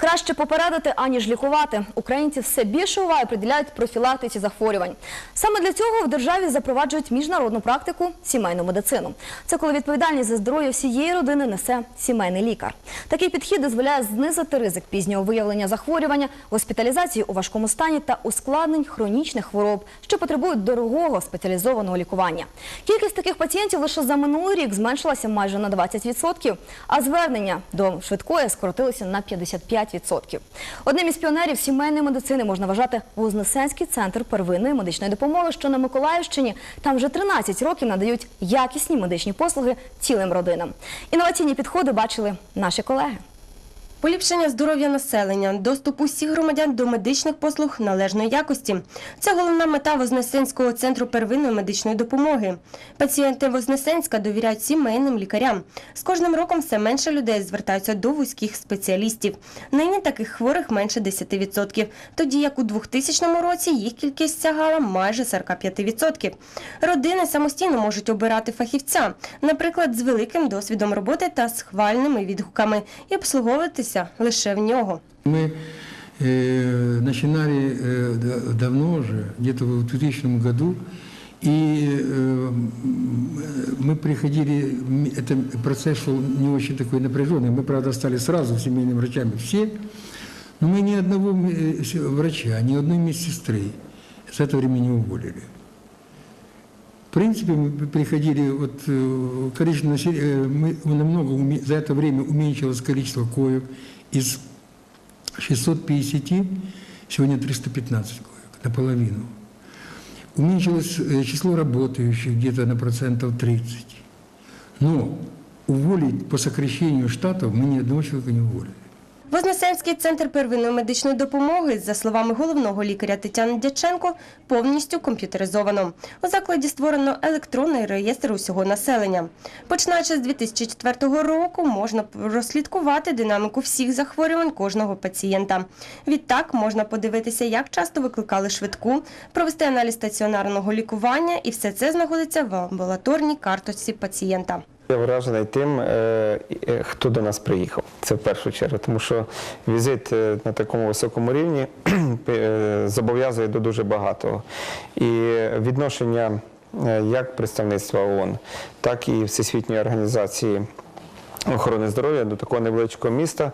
Краще попередити, аніж лікувати. Українці все більше уваги приділяють профілактиці захворювань. Саме для цього в державі запроваджують міжнародну практику сімейну медицину. Це коли відповідальність за здоров'я всієї родини несе сімейний лікар. Такий підхід дозволяє знизити ризик пізнього виявлення захворювання, госпіталізації у важкому стані та ускладнень хронічних хвороб, що потребують дорогого спеціалізованого лікування. Кількість таких пацієнтів лише за минулий рік зменшилася майже на 20%, а звернення до швидкої скоротилися на 55%. Одним із піонерів сімейної медицини можна вважати Вознесенський центр первинної медичної допомоги, що на Миколаївщині. Там вже 13 років надають якісні медичні послуги цілим родинам. Інноваційні підходи бачили наші колеги. Поліпшення здоров'я населення, доступ усіх громадян до медичних послуг належної якості. Це головна мета Вознесенського центру первинної медичної допомоги. Пацієнти Вознесенська довіряють сімейним лікарям. З кожним роком все менше людей звертаються до вузьких спеціалістів. Нині таких хворих менше 10%, тоді як у 2000 році їх кількість сягала майже 45%. Родини самостійно можуть обирати фахівця, наприклад, з великим досвідом роботи та схвальними відгуками, і обслуговуватися лише в нього. Мы э, начинали э, да- давно уже, где-то в 2000 году, и э, м, мы приходили, м, это процесс шел не очень такой напряженный, мы, правда, стали сразу семейными врачами все, но мы ни одного э, с- врача, ни одной медсестры с этого времени не уволили. В принципе, мы приходили, вот э, количество населения, э, мы намного за это время уменьшилось количество коек из 650, сегодня 315 коек, наполовину. Уменьшилось э, число работающих где-то на процентов 30. Но уволить по сокращению штатов мы ни одного человека не уволили. Вознесенський центр первинної медичної допомоги, за словами головного лікаря Тетяни Дяченко, повністю комп'ютеризовано. У закладі створено електронний реєстр усього населення. Починаючи з 2004 року, можна розслідкувати динаміку всіх захворювань кожного пацієнта. Відтак можна подивитися, як часто викликали швидку, провести аналіз стаціонарного лікування, і все це знаходиться в амбулаторній карточці пацієнта. Я вражений тим, е, е, хто до нас приїхав. Це в першу чергу, тому що візит е, на такому високому рівні зобов'язує до дуже багатого. І відношення як представництва ООН, так і Всесвітньої організації охорони здоров'я до такого невеличкого міста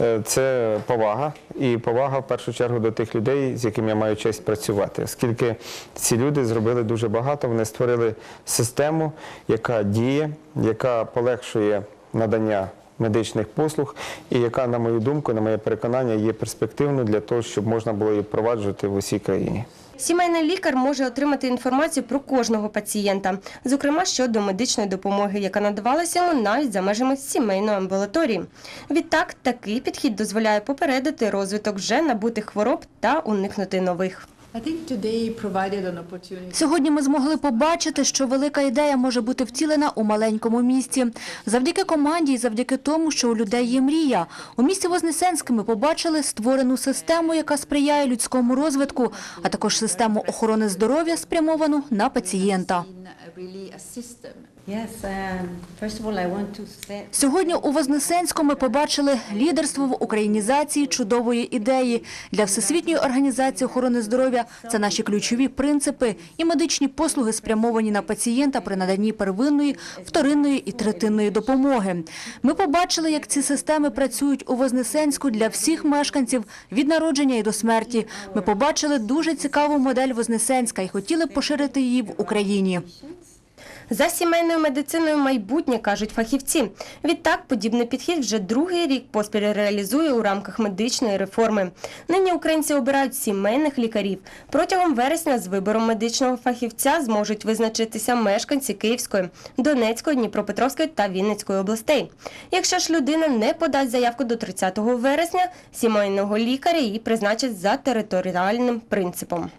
е, це повага. І повага в першу чергу до тих людей, з якими я маю честь працювати, оскільки ці люди зробили дуже багато, вони створили систему, яка діє, яка полегшує надання медичних послуг, і яка, на мою думку, на моє переконання, є перспективною для того, щоб можна було її впроваджувати в усій країні. Сімейний лікар може отримати інформацію про кожного пацієнта, зокрема щодо медичної допомоги, яка надавалася йому навіть за межами сімейної амбулаторії. Відтак, такий підхід дозволяє попередити розвиток вже набутих хвороб та уникнути нових. Сьогодні ми змогли побачити, що велика ідея може бути втілена у маленькому місті. Завдяки команді і завдяки тому, що у людей є мрія. У місті Вознесенське ми побачили створену систему, яка сприяє людському розвитку, а також систему охорони здоров'я, спрямовану на пацієнта. Um, Сьогодні у Вознесенську ми побачили лідерство в українізації чудової ідеї. Для Всесвітньої організації охорони здоров'я це наші ключові принципи і медичні послуги спрямовані на пацієнта при наданні первинної, вторинної і третинної допомоги. Ми побачили, як ці системи працюють у Вознесенську для всіх мешканців від народження і до смерті. Ми побачили дуже цікаву модель Вознесенська і хотіли поширити її в Україні. За сімейною медициною майбутнє, кажуть фахівці. Відтак, подібний підхід вже другий рік поспіль реалізує у рамках медичної реформи. Нині українці обирають сімейних лікарів. Протягом вересня з вибором медичного фахівця зможуть визначитися мешканці Київської, Донецької, Дніпропетровської та Вінницької областей. Якщо ж людина не подасть заявку до 30 вересня, сімейного лікаря її призначать за територіальним принципом.